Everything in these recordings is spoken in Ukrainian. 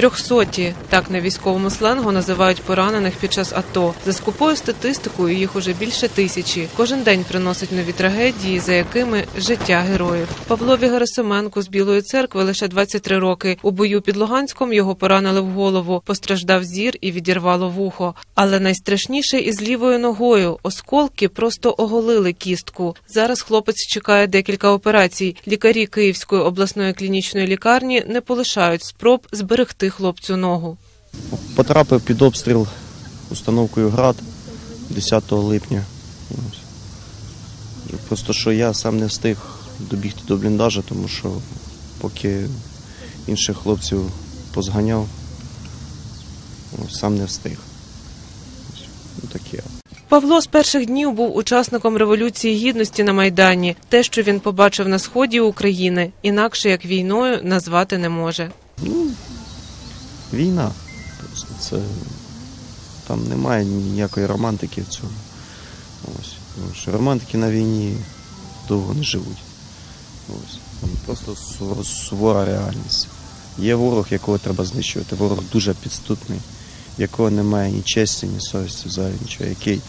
Трьохсоті так на військовому сленгу називають поранених під час АТО. За скупою статистикою їх уже більше тисячі. Кожен день приносить нові трагедії, за якими життя героїв. Павлові Герасименку з Білої церкви лише 23 роки. У бою під Луганськом його поранили в голову, постраждав зір і відірвало вухо. Але найстрашніше із лівою ногою осколки просто оголили кістку. Зараз хлопець чекає декілька операцій. Лікарі Київської обласної клінічної лікарні не полишають спроб зберегти хлопцю ногу. Потрапив під обстріл установкою ГРАД 10 липня. Просто що я сам не встиг добігти до бліндажа, тому що поки інших хлопців позганяв, сам не встиг. Ну, таке. Павло з перших днів був учасником революції гідності на майдані. Те, що він побачив на сході України, інакше як війною назвати не може. Війна. Просто це там немає ніякої романтики в цьому. Ось. Тому що романтики на війні довго не живуть. Ось. Там просто су- сувора реальність. Є ворог, якого треба знищувати. Ворог дуже підступний, якого немає ні честі, ні совісті, взагалі нічого, який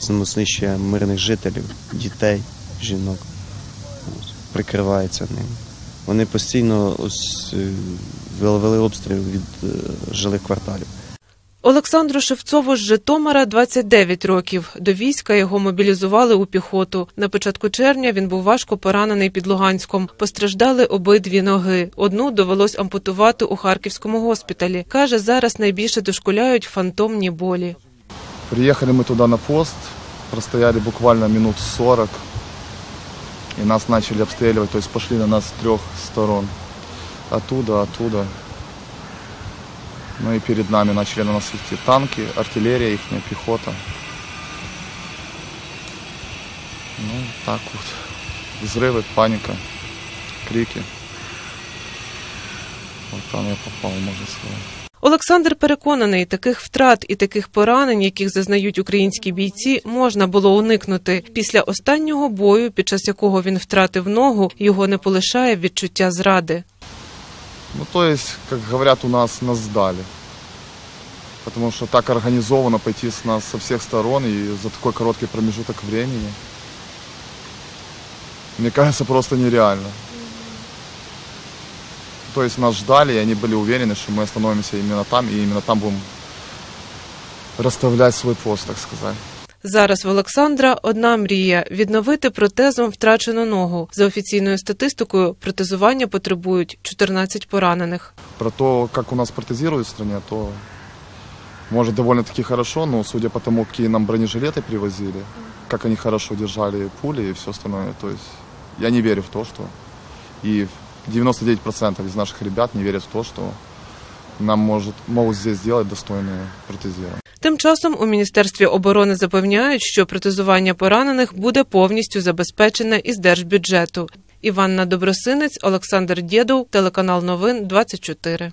знищує мирних жителів, дітей, жінок. Ось. Прикривається ним. Вони постійно ось е, вели обстріл від е, жилих кварталів. Олександру Шевцову з Житомира 29 років. До війська його мобілізували у піхоту. На початку червня він був важко поранений під Луганськом. Постраждали обидві ноги. Одну довелось ампутувати у харківському госпіталі. Каже, зараз найбільше дошкуляють фантомні болі. Приехали мы туда на пост, простояли буквально минут 40, и нас начали обстреливать, то есть пошли на нас с трех сторон. Оттуда, оттуда. Ну и перед нами начали на нас идти танки, артиллерия, их пехота. Ну, так вот. Взрывы, паника, крики. Вот там я попал, можно сказать. Олександр переконаний, таких втрат і таких поранень, яких зазнають українські бійці, можна було уникнути. Після останнього бою, під час якого він втратив ногу, його не полишає відчуття зради. Ну, то есть, как говорят, у нас нас сдали. Потому что так организованно пойти с нас со всех сторон и за такой короткий промежуток времени, мне кажется, просто нереально. То есть нас ждали, и они были уверены, что мы остановимся именно там, и именно там будем расставлять свой пост, так сказать. Зараз в Олександра одна мрія відновити протезом втрачену ногу. За офіційною статистикою, протезування потребують 14 поранених. Про то, как у нас протезируют в стране, то может довольно-таки хорошо, но судя по тому, какие нам бронежилеты привозили, как они хорошо держали пули и все остальное, то есть я не верю в то, что... И 99% из наших ребят не верят в то, что нам может, могут здесь сделать достойные протезирование. Тим часом у міністерстві оборони запевняють, що протезування поранених буде повністю забезпечене із держбюджету. Іванна Добросинець, Олександр Дєдов, телеканал Новин 24.